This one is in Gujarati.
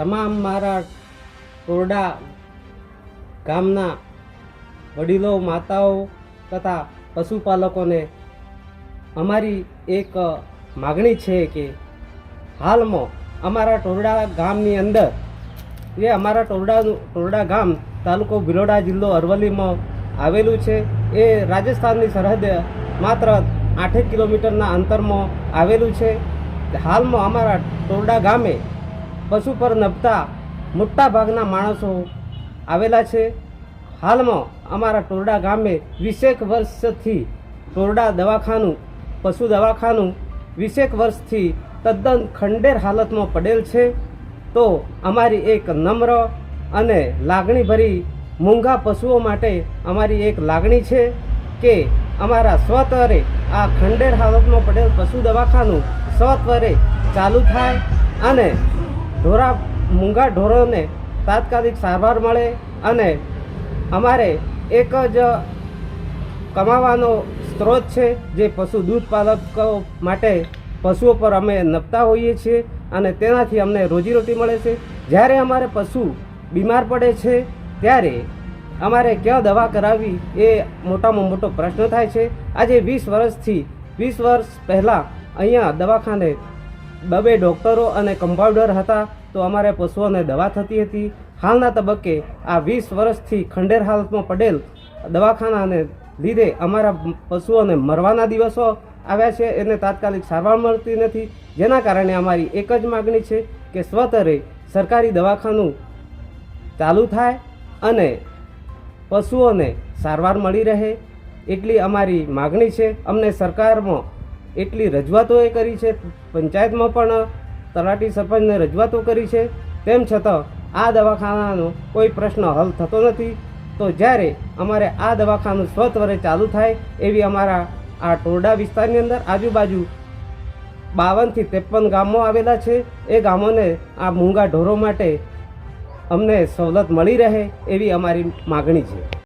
તમામ મારા ટોરડા ગામના વડીલો, માતાઓ તથા પશુપાલકોને અમારી એક માગણી છે કે હાલમાં અમારા ટોરડા ગામની અંદર, એ અમારા ટોરડા ટોરડા ગામ તાલુકો ભિલોડા જિલ્લો અરવલ્લીમાં આવેલું છે. એ રાજસ્થાનની સરહદ માત્ર આઠેક કિલોમીટરના અંતરમાં આવેલું છે. હાલમાં અમારા ટોરડા ગામે પશુ પર નભતા મોટા ભાગના માણસો આવેલા છે. હાલમાં અમારા ટોરડા ગામે વીસેક વર્ષથી ટોરડા દવાખાનું, પશુ દવાખાનું વીસેક વર્ષથી તદ્દન ખંડેર હાલતમાં પડેલ છે. તો અમારી એક નમ્ર અને લાગણીભરી મૂંગા પશુઓ માટે અમારી એક લાગણી છે કે અમારા સ્વતરે આ ખંડેર હાલતમાં પડેલ પશુ દવાખાનું સ્વત્વરે ચાલુ થાય અને ઢોરા મૂંગા ઢોરોને તાત્કાલિક સારવાર મળે અને અમારે એક જ કમાવાનો સ્ત્રોત છે જે પશુ દૂધ પાલકો માટે પશુઓ પર અમે નપતા હોઈએ છીએ અને તેનાથી અમને રોજીરોટી મળે છે. જ્યારે અમારે પશુ બીમાર પડે છે, ત્યારે અમારે ક્યાં દવા કરાવવી એ મોટામાં મોટો પ્રશ્ન થાય છે. આજે વીસ વર્ષથી વીસ વર્ષ પહેલાં અહીંયા દવાખાને બબે ડૉક્ટરો અને કમ્પાઉન્ડર હતા તો અમારે પશુઓને દવા થતી હતી. હાલના તબક્કે આ વીસ વર્ષથી ખંડેર હાલતમાં પડેલ દવાખાનાને લીધે અમારા પશુઓને મરવાના દિવસો આવ્યા છે. એને તાત્કાલિક સારવાર મળતી નથી. જેના કારણે અમારી એક જ માગણી છે કે સ્વતરે સરકારી દવાખાનું ચાલુ થાય અને પશુઓને સારવાર મળી રહે. એટલી અમારી માગણી છે. અમને સરકારમાં એટલી રજૂઆતો એ કરી છે. પંચાયતમાં પણ તલાટી સરપંચને રજૂઆતો કરી છે. તેમ છતાં આ દવાખાનાનો કોઈ પ્રશ્ન હલ થતો નથી. તો જ્યારે અમારે આ દવાખાનું સ્વત્વરે ચાલુ થાય એવી અમારા આ ટોરડા વિસ્તારની અંદર આજુબાજુ બાવનથી ત્રેપન ગામો આવેલા છે. એ ગામોને આ મૂંગા ઢોરો માટે અમને સવલત મળી રહે એવી અમારી માગણી છે.